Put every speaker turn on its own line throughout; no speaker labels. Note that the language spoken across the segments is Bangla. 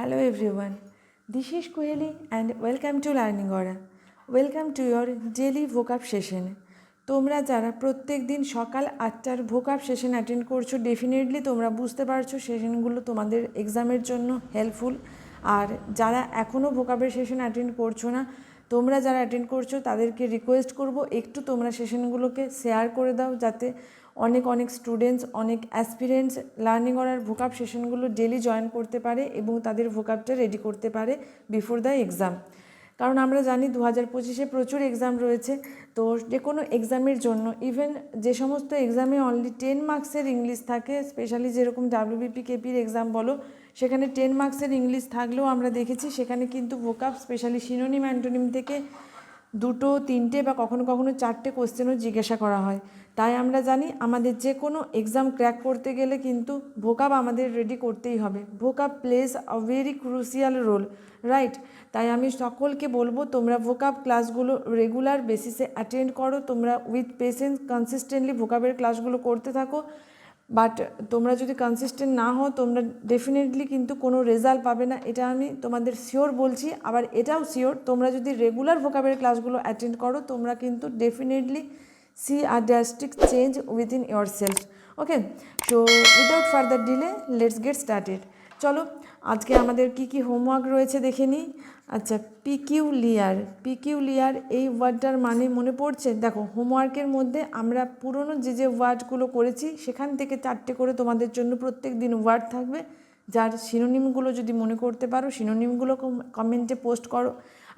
Hello everyone, this is Kuheli and welcome to Learning Aura. Welcome to your daily vocab session. তোমরা যারা প্রত্যেক দিন সকাল আটটার ভোকাপ সেশন অ্যাটেন্ড করছ ডেফিনেটলি তোমরা বুঝতে পারছ সেশনগুলো তোমাদের এক্সামের জন্য হেল্পফুল আর যারা এখনও ভোকাপের সেশন অ্যাটেন্ড করছ না তোমরা যারা অ্যাটেন্ড করছ তাদেরকে রিকোয়েস্ট করব একটু তোমরা সেশনগুলোকে শেয়ার করে দাও যাতে অনেক অনেক স্টুডেন্টস অনেক অ্যাসপিরেন্টস লার্নিং করার ভোকাপ সেশনগুলো ডেলি জয়েন করতে পারে এবং তাদের ভোকাপটা রেডি করতে পারে বিফোর দ্য এক্সাম কারণ আমরা জানি দু হাজার পঁচিশে প্রচুর এক্সাম রয়েছে, তো যে কোনো এক্সামের জন্য ইভেন যে সমস্ত এক্সামে অনলি টেন মার্কসের ইংলিশ থাকে স্পেশালি যেরকম ডাব্লিউবিপি কেপির এক্সাম বলো, সেখানে টেন মার্কসের ইংলিশ থাকলেও আমরা দেখেছি সেখানে কিন্তু ভোকাপ স্পেশালি সিনোনিম অ্যান্টোনিম থেকে দুটো, তিনটে বা কখনো কখনো চারটে কোশ্চেনও জিজ্ঞাসা করা হয়। তাই আমরা জানি আমাদের যে কোনো এক্সাম ক্র্যাক করতে গেলে কিন্তু ভোকাপ আমাদের রেডি করতেই হবে। Vocab plays a very crucial role right তাই আমি সকলকে বলব, তোমরা ভোকাপ ক্লাসগুলো রেগুলার বেসিসে অ্যাটেন্ড করো, তোমরা উইথ পেশেন্স কনসিস্টেন্টলি ভোকাপের ক্লাসগুলো করতে থাকো। বাট তোমরা যদি কনসিস্টেন্ট না হও, তোমরা ডেফিনেটলি কিন্তু কোনো রেজাল্ট পাবে না। এটা আমি তোমাদের শিওর বলছি। আবার এটাও শিওর তোমরা যদি রেগুলার ভোকাবের ক্লাসগুলো অ্যাটেন্ড করো, তোমরা কিন্তু definitely R drastic change within yourself okay so without further delay let's get started চলো, আজকে আমাদের কি কি হোমওয়ার্ক রয়েছে দেখে নিই। আচ্ছা পিকিউলিয়ার পিকিউলিয়ার এই ওয়ার্ডটার মানে মনে পড়ছে? দেখো হোমওয়ার্কের মধ্যে আমরা পুরনো যে যে ওয়ার্ডগুলো করেছি, সেখান থেকে চারটে করে তোমাদের জন্য প্রত্যেক দিন ওয়ার্ড থাকবে। যার সিনোনিমগুলো যদি মনে করতে পারো সিনোনিমগুলো কমেন্টে পোস্ট করো।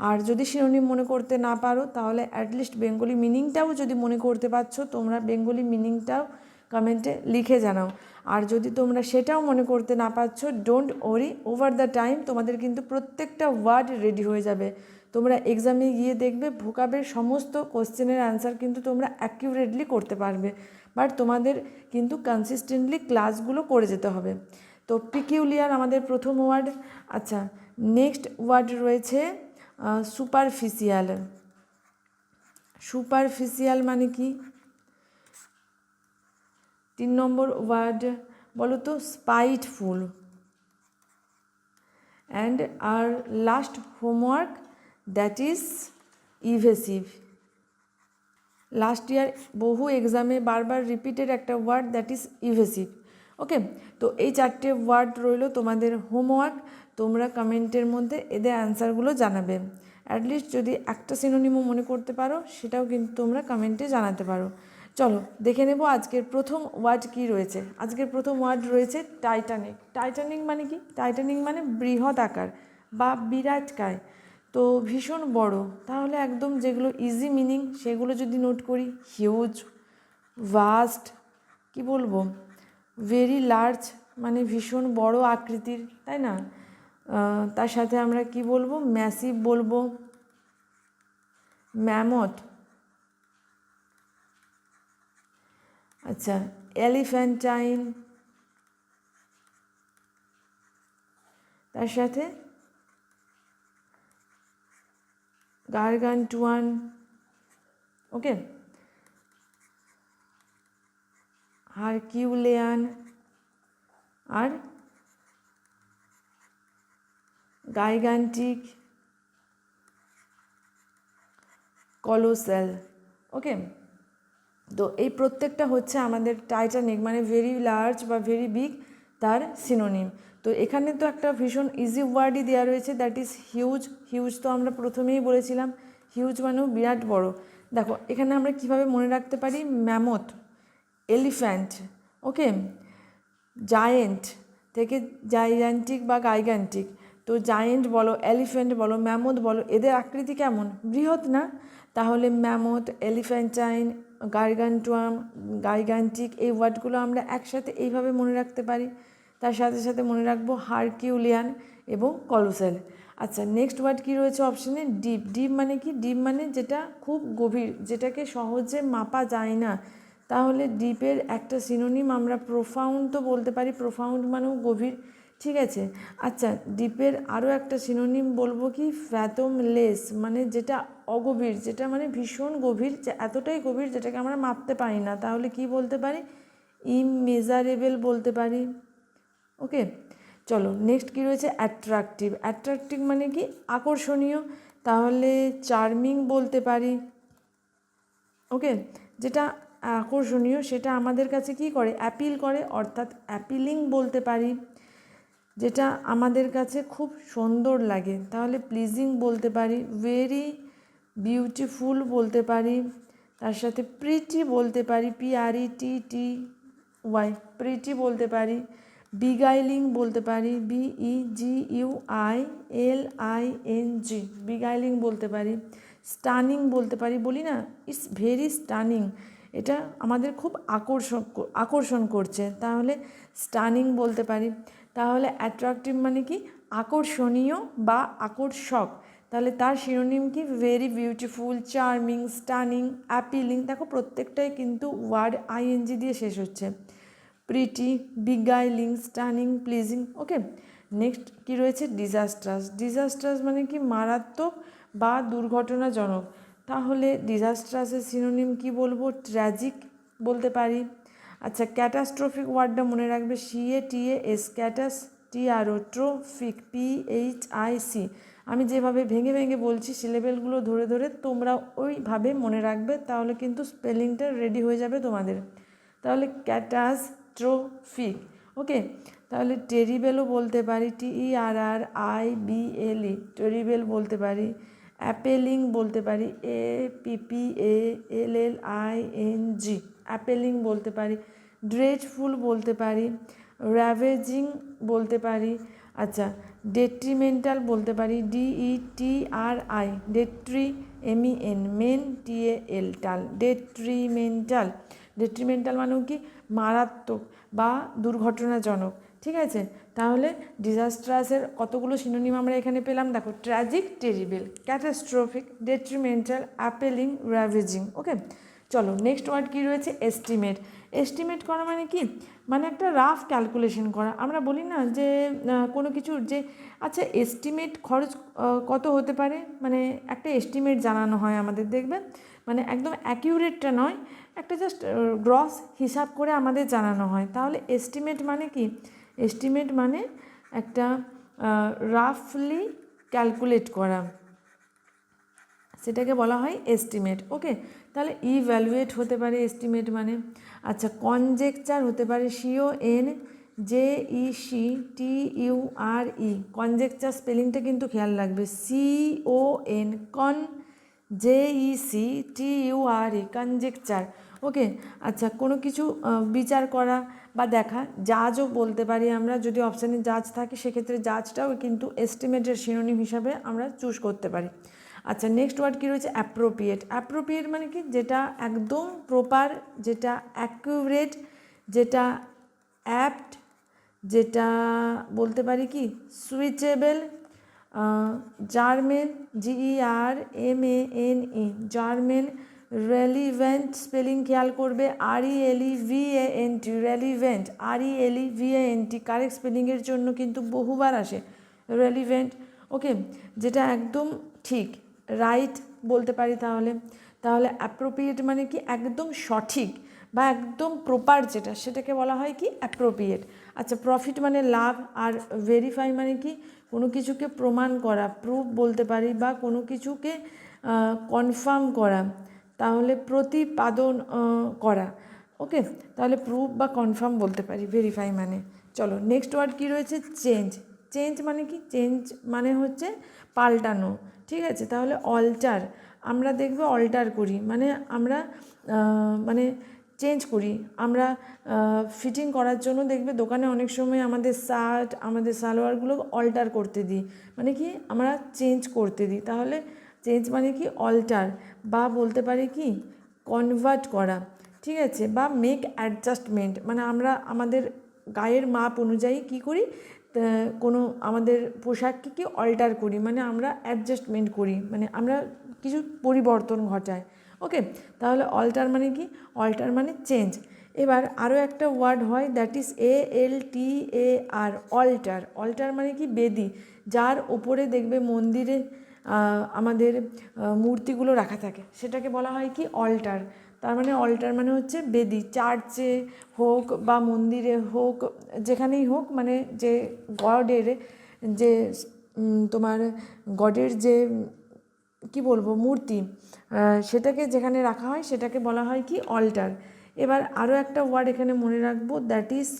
আর যদি সিনোনিম মনে করতে না পারো, তাহলে অ্যাটলিস্ট বেঙ্গলি মিনিংটাও যদি মনে করতে পারছ, তোমরা বেঙ্গলি মিনিংটাও কমেন্টে লিখে জানাও। আর যদি তোমরা সেটাও মনে করতে না পারছ don't worry over the time তোমাদের কিন্তু প্রত্যেকটা ওয়ার্ড রেডি হয়ে যাবে। তোমরা এক্সামে গিয়ে দেখবে ভোকাবের সমস্ত কোশ্চেনের অ্যান্সার কিন্তু তোমরা অ্যাকিউরেটলি করতে পারবে। বাট তোমাদের কিন্তু কনসিস্টেন্টলি ক্লাসগুলো করে যেতে হবে। তো পিকিউলিয়ার আমাদের প্রথম ওয়ার্ড আচ্ছা নেক্সট ওয়ার্ড রয়েছে সুপারফিসিয়াল সুপারফিসিয়াল মানে কি? তিন নম্বর ওয়ার্ড বলো তো spiteful and R last homework that is evasive last year বহু এক্সামে বারবার রিপিটেড একটা word that is evasive okay তো এই চারটে ওয়ার্ড রইল তোমাদের হোমওয়ার্ক তোমরা কমেন্টের মধ্যে এদের অ্যান্সারগুলো জানাবে। অ্যাটলিস্ট যদি একটা সিনোনিমও মনে করতে পারো, সেটাও কিন্তু তোমরা কমেন্টে জানাতে পারো। চলো, দেখে নেব আজকের প্রথম ওয়ার্ড কি রয়েছে। আজকের প্রথম ওয়ার্ড রয়েছে টাইটানিক টাইটানিক মানে কি? টাইটানিক মানে বৃহৎ আকার বা বিরাট কায়। তো ভীষণ বড়। তাহলে একদম যেগুলো ইজি মিনিং সেগুলো যদি নোট করি হিউজ ভাস্ট কি বলব? ভেরি লার্জ মানে ভীষণ বড় আকৃতির, তাই না? তার সাথে আমরা কি বলব? ম্যাসিভ বলব। ম্যামথ আচ্ছা এলিফ্যান্টাইন তার সাথে গার্গান্টুয়ান ওকে? হারকিউলিয়ান আর গাইগান্টিক কলোসেল ওকে তো এই প্রত্যেকটা হচ্ছে আমাদের টাইটানিক মানে ভেরি লার্জ বা ভেরি বিগ তার সিনোনিম তো এখানে তো একটা ভীষণ ইজি ওয়ার্ডই দেওয়া রয়েছে দ্যাট ইজ হিউজ হিউজ তো আমরা প্রথমেই বলেছিলাম হিউজ মানেও বিরাট বড়। দেখো, এখানে আমরা কীভাবে মনে রাখতে পারি? ম্যামথ এলিফ্যান্ট ওকে জায়েন্ট থেকে জাইগ্যান্টিক বা গাইগ্যান্টিক তো জায়েন্ট বলো এলিফ্যান্ট বলো ম্যামথ বলো, এদের আকৃতি কেমন? বৃহৎ না? তাহলে ম্যামথ এলিফ্যান্টাইন গার্গান্টুয়াম গাইগান্টিক এই ওয়ার্ডগুলো আমরা একসাথে এইভাবে মনে রাখতে পারি। তার সাথে সাথে মনে রাখব হারকিউলিয়ান এবং কলোসেল। আচ্ছা নেক্সট ওয়ার্ড কী রয়েছে অপশানে ডিপ। ডিপ মানে কি? ডিপ মানে যেটা খুব গভীর, যেটাকে সহজে মাপা যায় না। তাহলে ডিপের একটা সিনোনিম আমরা প্রোফাউন্ড তো বলতে পারি প্রোফাউন্ড মানেও গভীর। ঠিক আছে? আচ্ছা ডিপের আরও একটা সিনোনিম বলব কি? ফ্যাথমলেস মানে যেটা অগভীর, যেটা মানে ভীষণ গভীর এতটাই গভীর যেটাকে আমরা মাপতে পারি না। তাহলে কি বলতে পারি? ইমেজারেবল বলতে পারি। ওকে? চলো নেক্সট কী রয়েছে? অ্যাট্রাকটিভ অ্যাট্রাকটিভ মানে কি? আকর্ষণীয়। তাহলে চার্মিং বলতে পারি। ওকে? যেটা আকর্ষণীয়, সেটা আমাদের কাছে কি করে? অ্যাপিল করে, অর্থাৎ অ্যাপিলিং বলতে পারি। যেটা আমাদের কাছে খুব সুন্দর লাগে। তাহলে প্লিজিং বলতে পারি ভেরি বিউটিফুল বলতে পারি, তার সাথে প্রিটি বলতে পারি P R E T T Y pretty বলতে পারি বিগাইলিং বলতে পারি B E G U I L I N G beguiling বলতে পারি স্টানিং বলতে পারি, বলি না ইটস ভেরি স্টানিং এটা আমাদের খুব আকর্ষণ আকর্ষণ করছে। তাহলে স্টানিং বলতে পারি। তাহলে অ্যাট্রাকটিভ মানে কি? আকর্ষণীয় বা আকর্ষক। তাহলে তার শিরোনিম কি? Very beautiful charming stunning appealing দেখো প্রত্যেকটাই কিন্তু ওয়ার্ড আইএনজি দিয়ে শেষ হচ্ছে। Pretty beguiling stunning pleasing okay next কি রয়েছে? ডিজাস্ট্রাস ডিজাস্ট্রাস মানে কি? মারাত্মক বা দুর্ঘটনাজনক। তাহলে ডিজাস্ট্রাসের সিনোনিম কি বলব? ট্র্যাজিক বলতে পারি। আচ্ছা ক্যাটাস্ট্রফিক ওয়ার্ডটা মনে রাখবে। C A, T A, S catas T R O trophic P H I C আমি যেভাবে ভেঙে ভেঙে বলছি সিলেবেলগুলো ধরে ধরে তোমরা ওইভাবে মনে রাখবে, তাহলে কিন্তু স্পেলিংটা রেডি হয়ে যাবে তোমাদের। তাহলে ক্যাটাস্ট্রোফিক ওকে, তাহলে টেরিবেলও বলতে পারি T E R R I B L E terrible বলতে পারি। অ্যাপেলিং বলতে পারি, A P P A L L I N G. Appalling বলতে পারি, ড্রেজফুল বলতে পারি, র্যাভেজিং বলতে পারি আচ্ছা ডেট্রিমেন্টাল বলতে পারি D E T R I, detri M E N, men T A L, tal, detrimental. Detrimental মানেও কি? মারাত্মক বা দুর্ঘটনাজনক। ঠিক আছে? তাহলে ডিজাস্ট্রাসের কতগুলো সিনোনিম আমরা এখানে পেলাম? দেখো tragic terrible catastrophic detrimental appalling ravaging okay চলো নেক্সট ওয়ার্ড কী রয়েছে? এস্টিমেট এস্টিমেট করা মানে কি? মানে একটা রাফ ক্যালকুলেশন করা। আমরা বলি না যে কোনো কিছুর যে আচ্ছা এস্টিমেট খরচ কত হতে পারে? মানে একটা এস্টিমেট জানানো হয় আমাদের, দেখবে? মানে একদম অ্যাকিউরেটটা নয়, একটা জাস্ট গ্রস হিসাব করে আমাদের জানানো হয়। তাহলে এস্টিমেট মানে কি? এস্টিমেট মানে একটা রাফলি ক্যালকুলেট করা। সেটাকে বলা হয় এস্টিমেট ওকে তাহলে ইভ্যালুয়েট হতে পারে এস্টিমেট মানে আচ্ছা কনজেকচার হতে পারে C O N J E C T U R E conjecture স্পেলিংটা কিন্তু খেয়াল রাখবে। C O N con J E C T U R E conjecture okay? আচ্ছা কোনো কিছু বিচার করা বা দেখা, জাজও বলতে পারি আমরা, যদি অপশানে জাজ থাকে, সেক্ষেত্রে জাজটাও কিন্তু এস্টিমেটের সিনোনিম হিসাবে আমরা চুজ করতে পারি। আচ্ছা নেক্সট ওয়ার্ড কী রয়েছে? অ্যাপ্রোপ্রিয়েট অ্যাপ্রোপ্রিয়েট মানে কি? যেটা একদম প্রপার যেটা অ্যাকুরেট যেটা অ্যাপ্ট যেটা বলতে পারি কি? Suitable germane G E R M A N E germane relevant spelling খেয়াল করবে R E L V A N T relevant R E L V A N T correct স্পেলিংয়ের জন্য কিন্তু বহুবার আসে রেলিভেন্ট ওকে যেটা একদম ঠিক রাইট বলতে পারি তাহলে তাহলে অ্যাপ্রোপ্রিয়েট মানে কি একদম সঠিক বা একদম প্রপার যেটা, সেটাকে বলা হয় কি অ্যাপ্রোপ্রিয়েট আচ্ছা প্রফিট মানে লাভ আর ভেরিফাই মানে কি কোনো কিছুকে প্রমাণ করা প্রুফ বলতে পারি বা কোনো কিছুকে কনফার্ম করা তাহলে প্রতিপাদন করা। ওকে? তাহলে প্রুফ বা কনফার্ম বলতে পারি ভেরিফাই মানে। চলো নেক্সট ওয়ার্ড কী রয়েছে? চেঞ্জ চেঞ্জ মানে কি? চেঞ্জ মানে হচ্ছে পাল্টানো। ঠিক আছে? তাহলে অল্টার আমরা দেখবে অল্টার করি। মানে আমরা মানে চেঞ্জ করি। আমরা ফিটিং করার জন্য দেখবে দোকানে অনেক সময় আমাদের শার্ট আমাদের সালোয়ারগুলো অল্টার করতে দিই। মানে কি? আমরা চেঞ্জ করতে দিই। তাহলে চেঞ্জ মানে কি অল্টার বা বলতে পারি কি কনভার্ট করা, ঠিক আছে? বা মেক অ্যাডজাস্টমেন্ট মানে আমরা আমাদের গায়ের মাপ অনুযায়ী কি করি? কোনো আমাদের পোশাককে কি অল্টার করি? মানে আমরা অ্যাডজাস্টমেন্ট করি মানে আমরা কিছু পরিবর্তন ঘটাই ওকে তাহলে অল্টার মানে কি? অল্টার মানে চেঞ্জ এবার আরও একটা ওয়ার্ড হয় that is A L T A R altar altar মানে কি? বেদি, যার ওপরে দেখবে মন্দিরে আমাদের মূর্তিগুলো রাখা থাকে। সেটাকে বলা হয় কি? অল্টার তার মানে অল্টার মানে হচ্ছে বেদি। চার্চে হোক বা মন্দিরে হোক, যেখানেই হোক মানে যে গডের, যে তোমার গডের যে, কি বলব, মূর্তি সেটাকে যেখানে রাখা হয়, সেটাকে বলা হয় কি? অল্টার এবার আরও একটা ওয়ার্ড এখানে মনে রাখব that is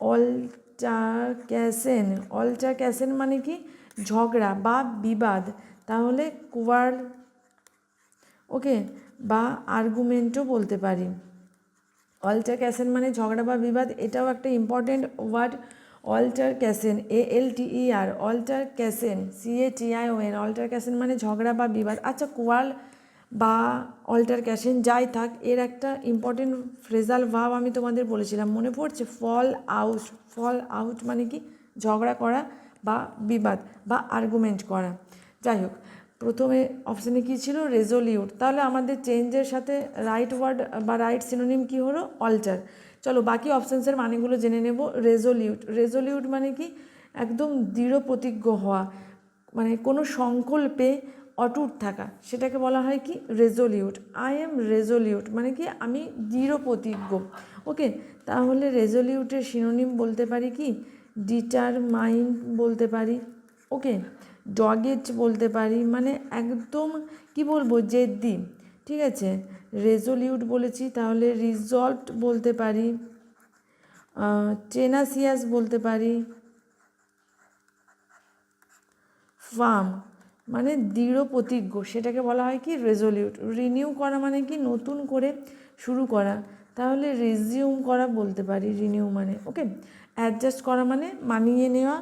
altercation altercation মানে কি? ঝগড়া বা বিবাদ। তাহলে কুয়ার, ওকে, বা আর্গুমেন্টও বলতে পারি। অল্টার ক্যাসেন মানে ঝগড়া বা বিবাদ, এটাও একটা important word altercation A L T E R altercation C A T I O N altercation মানে ঝগড়া বা বিবাদ। আচ্ছা কোয়াল বা অল্টার ক্যাসেন যাই থাক, এর একটা ইম্পর্টেন্ট ফ্রেজাল ভাব আমি তোমাদের বলেছিলাম, মনে পড়ছে? ফল আউট ফল আউট মানে কি? ঝগড়া করা বা বিবাদ, বা আর্গুমেন্ট করা। যাই হোক, প্রথমে অপশানে কী ছিল? রেজলিউট তাহলে আমাদের চেঞ্জের সাথে রাইট ওয়ার্ড বা রাইট সিনোনিম কী হলো? অল্টার চলো বাকি অপশানসের মানেগুলো জেনে নেব। রেজলিউট রেজলিউট মানে কি? একদম দৃঢ় প্রতিজ্ঞ হওয়া। মানে কোনো সংকল্পে অটুট থাকা। সেটাকে বলা হয় কি? রেজলিউট আই এম রেজলিউট মানে কি? আমি দৃঢ় প্রতিজ্ঞ। ওকে? তাহলে রেজলিউটের সিনোনিম বলতে পারি কি? ডিটারমাইন্ড বলতে পারি। ওকে? ডগেজ বলতে পারি মানে একদম কি বলব, জেদ্দি, ঠিক আছে? রেজলিউট বলেছি, তাহলে রিজলভড বলতে পারি টেনাসিয়াস বলতে পারি ফার্ম মানে দৃঢ় প্রতিজ্ঞ, সেটাকে বলা হয় কি? রেজলিউট রিনিউ করা মানে কি? নতুন করে শুরু করা, তাহলে রিজিউম করা বলতে পারি রিনিউ মানে ওকে অ্যাডজাস্ট করা মানে মানিয়ে নেওয়া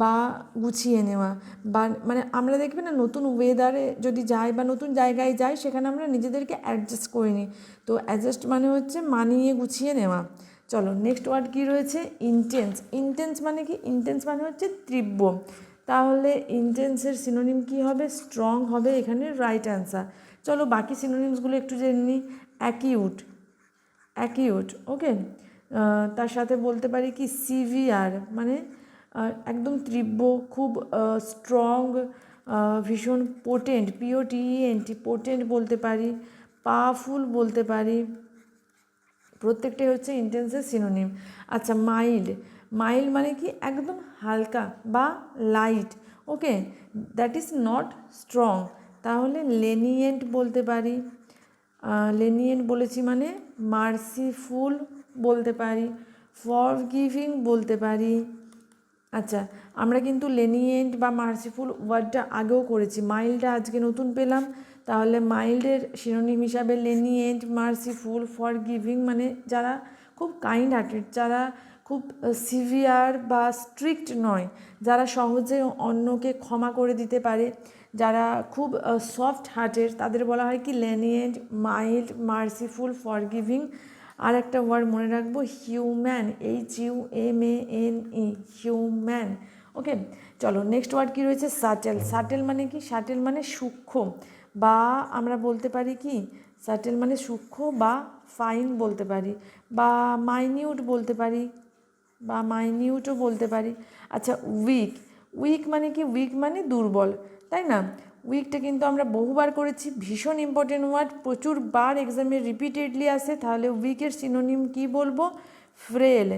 বা গুছিয়ে নেওয়া। বা মানে আমরা দেখবে না নতুন ওয়েদারে যদি যাই বা নতুন জায়গায় যাই, সেখানে আমরা নিজেদেরকে অ্যাডজাস্ট করে নিই। তো অ্যাডজাস্ট মানে হচ্ছে মানিয়ে গুছিয়ে নেওয়া। চলো নেক্সট ওয়ার্ড কী রয়েছে? ইন্টেন্স ইন্টেন্স মানে কি? ইন্টেন্স মানে হচ্ছে তীব্র। তাহলে ইন্টেন্সের সিনোনিম কি হবে? স্ট্রং হবে এখানে রাইট অ্যান্সার চলো বাকি সিনোনিমসগুলো একটু জেনে নিই। অ্যাকিউট অ্যাকিউট ওকে তার সাথে বলতে পারি কি সিভিয়ার মানে একদম তীব্র, খুব স্ট্রং ভীষণ পোটেন্ট পিওটিএনটি পোটেন্ট বলতে পারি পাওয়ারফুল বলতে পারি, প্রত্যেকটাই হচ্ছে ইন্টেন্সের সিনোনিম আচ্ছা মাইল্ড মাইল্ড মানে কি একদম হালকা বা light okay that is not strong তাহলে লেনিয়েন্ট বলতে পারি লেনিয়েন্ট বলেছি মানে মার্সিফুল বলতে পারি ফর গিভিং বলতে পারি। আচ্ছা আমরা কিন্তু লেনিয়েন্ট বা মার্সিফুল ওয়ার্ডটা আগেও করেছি। মাইল্ডটা আজকে নতুন পেলাম। তাহলে মাইল্ডের শিরোনিম হিসাবে লেনিয়েন্ট মার্সিফুল ফর গিভিং মানে যারা খুব কাইন্ড হার্টেড যারা খুব সিভিয়ার বা স্ট্রিক্ট নয়, যারা সহজে অন্যকে ক্ষমা করে দিতে পারে, যারা খুব সফট হার্টের তাদের বলা হয় কি lenient mild merciful forgiving আর একটা ওয়ার্ড মনে রাখব humane H U M A N E humane okay চলো নেক্সট ওয়ার্ড কী রয়েছে? সাটেল সাটেল মানে কি? সাটেল মানে সূক্ষ্ম বা আমরা বলতে পারি কি? সাটেল মানে সূক্ষ্ম বা ফাইন বলতে পারি বা মাইনিউট বলতে পারি বা মাইনিউটও বলতে পারি। আচ্ছা উইক উইক মানে কি? উইক মানে দুর্বল, তাই না? উইকটা কিন্তু আমরা বহুবার করেছি। ভীষণ ইম্পর্টেন্ট ওয়ার্ড প্রচুর বার এক্সামে রিপিটেডলি আসে। তাহলে উইকের সিনোনিম কি বলব? ফ্রেল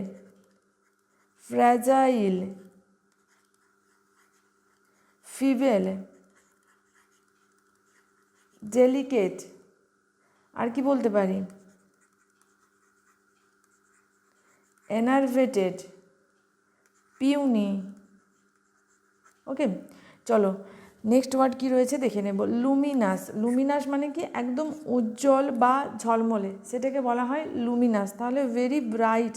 ফ্র্যাজাইল ফিবেল ডেলিকেট আর কি বলতে পারি? এনার্ভেটেড পিউনি ওকে চলো। নেক্সট ওয়ার্ড কি রয়েছে? দেখে নেব। লুমিনাস লুমিনাস মানে কি? একদম উজ্জ্বল বা ঝলমলে। সেটাকে বলা হয় লুমিনাস তাহলে ভেরি ব্রাইট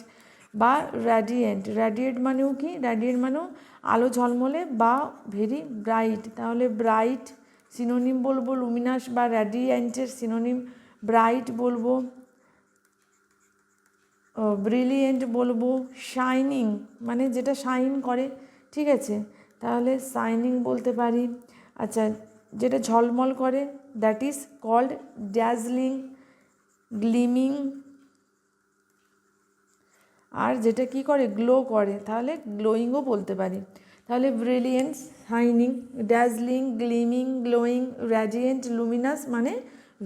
বা র্যাডিয়েন্ট র্যাডিয়েন্ট মানেও কি? র্যাডিয়েন্ট মানেও আলো ঝলমলে বা ভেরি ব্রাইট তাহলে ব্রাইট সিনোনিম বলব লুমিনাস বা র্যাডিয়েন্টের সিনোনিম ব্রাইট বলব ব্রিলিয়েন্ট বলব শাইনিং মানে যেটা শাইন করে। ঠিক আছে? তাহলে শাইনিং বলতে পারি। আচ্ছা যেটা ঝলমল করে that is called dazzling gleaming আর যেটা কি করে গ্লো করে, তাহলে গ্লোয়িংও বলতে পারি। তাহলে brilliant shining dazzling gleaming glowing radiant luminous মানে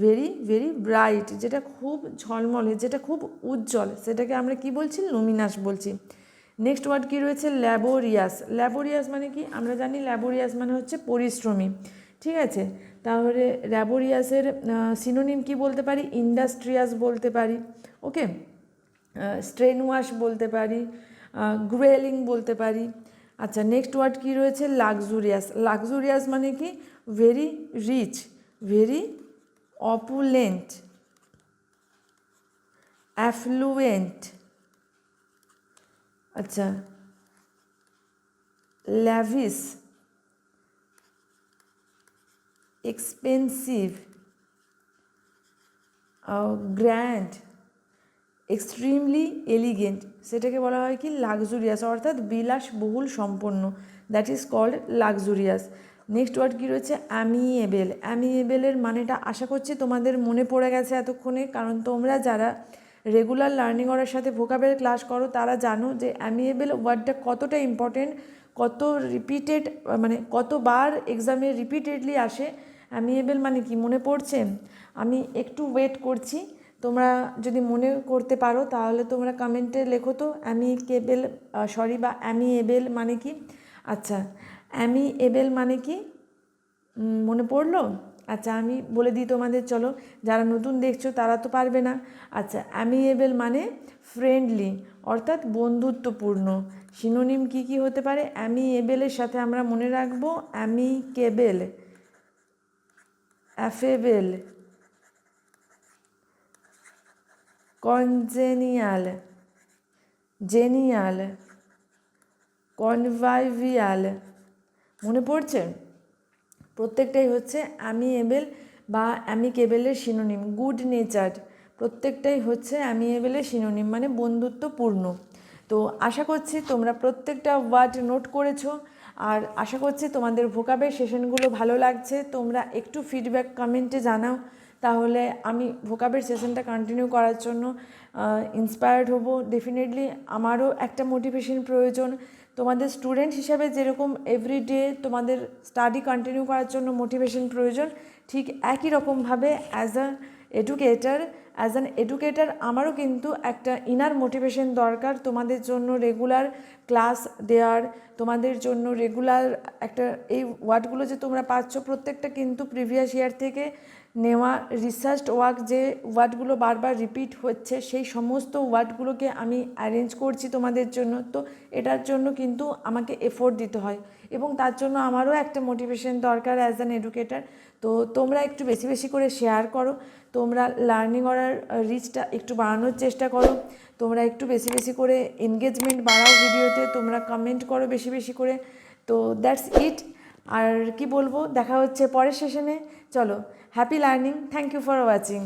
ভেরি ভেরি ব্রাইট যেটা খুব ঝলমলে, যেটা খুব উজ্জ্বল, সেটাকে আমরা কি বলছি? লুমিনাস বলছি। নেক্সট ওয়ার্ড কি রয়েছে? ল্যাবোরিয়াস ল্যাবোরিয়াস মানে কি? আমরা জানি ল্যাবোরিয়াস মানে হচ্ছে পরিশ্রমী। ঠিক আছে? তাহলে ল্যাবোরিয়াসের সিনোনিম কি বলতে পারি? ইন্ডাস্ট্রিয়াস বলতে পারি। ওকে স্ট্রেনওয়াশ বলতে পারি। গ্রেলিং বলতে পারি। আচ্ছা নেক্সট ওয়ার্ড কি রয়েছে? লাক্সুরিয়াস লাক্সুরিয়াস মানে কি? Very rich very opulent affluent আচ্ছা। Lavish expensive grand extremely elegant সেটাকে বলা হয় কি লাক্সুরিয়াস অর্থাৎ বিলাসবহুল সম্পন্ন that is called luxurious next word কী রয়েছে? অ্যামিয়েবেল অ্যামিয়েবেলের মানেটা আশা করছি তোমাদের মনে পড়ে গেছে এতক্ষণে, কারণ তোমরা যারা রেগুলার লার্নিং করার সাথে ভোকাবেল ক্লাস করো, তারা জানো যে অ্যামিয়েবেল ওয়ার্ডটা কতটা ইম্পর্টেন্ট কত রিপিটেড মানে কতবার এক্সামে রিপিটেডলি আসে অ্যামিয়েবেল মানে কি মনে পড়ছে? আমি একটু ওয়েট করছি, তোমরা যদি মনে করতে পারো তাহলে তোমরা কমেন্টে লেখো তো অ্যামি কেবেল সরি বা অ্যামি এবেল মানে কি? আচ্ছা অ্যামি এবেল মানে কি? মনে পড়ল? আচ্ছা আমি বলে দিই তোমাদের, চলো, যারা নতুন দেখছ তারা তো পারবে না। আচ্ছা অ্যামিয়েবেল মানে ফ্রেন্ডলি অর্থাৎ বন্ধুত্বপূর্ণ। সিনোনিম কি কি হতে পারে? অ্যামিয়েবেলের সাথে আমরা মনে রাখব অ্যামিকেবেল অ্যাফেবেল কনজেনিয়াল জেনিয়াল কনভাইভিয়াল মনে পড়ছে? প্রত্যেকটাই হচ্ছে আমি অ্যামিয়েবেল বা আমি অ্যামিকেবেলের সিনোনিম গুড নেচার প্রত্যেকটাই হচ্ছে আমি অ্যামিয়েবেলের সিনোনিম মানে বন্ধুত্বপূর্ণ। তো আশা করছি তোমরা প্রত্যেকটা ওয়ার্ড নোট করেছ, আর আশা করছি তোমাদের ভোকাবের সেশনগুলো ভালো লাগছে। তোমরা একটু ফিডব্যাক কমেন্টে জানাও, তাহলে আমি ভোকাবের সেশনটা কন্টিনিউ করার জন্য ইন্সপায়ার্ড হব। ডেফিনেটলি আমারও একটা মোটিভেশন প্রয়োজন তোমাদের স্টুডেন্ট হিসাবে যেরকম এভরিডে তোমাদের স্টাডি কন্টিনিউ করার জন্য মোটিভেশন প্রয়োজন, ঠিক একই রকমভাবে as a educator as an educator আমারও কিন্তু একটা ইনার মোটিভেশন দরকার তোমাদের জন্য রেগুলার ক্লাস দেওয়ার, তোমাদের জন্য রেগুলার একটা এই ওয়ার্ডগুলো যে তোমরা পাচ্ছ প্রত্যেকটা কিন্তু প্রিভিয়াস ইয়ার থেকে নেওয়া রিসার্চ ওয়ার্ক যে ওয়ার্ডগুলো বারবার রিপিট হচ্ছে সেই সমস্ত ওয়ার্ডগুলোকে আমি অ্যারেঞ্জ করছি তোমাদের জন্য। তো এটার জন্য কিন্তু আমাকে এফোর্ট দিতে হয় এবং তার জন্য আমারও একটা মোটিভেশন দরকার অ্যাজ অ্যান এডুকেটার তো তোমরা একটু বেশি বেশি করে শেয়ার করো। তোমরা লার্নিং অর্ডার রিচটা একটু বাড়ানোর চেষ্টা করো। তোমরা একটু বেশি বেশি করে এনগেজমেন্ট বাড়াও ভিডিওতে তোমরা কমেন্ট করো বেশি বেশি করে। তো দ্যাটস ইট আর কি বলব? দেখা হচ্ছে পরের সেশনে চলো happy learning thank you for watching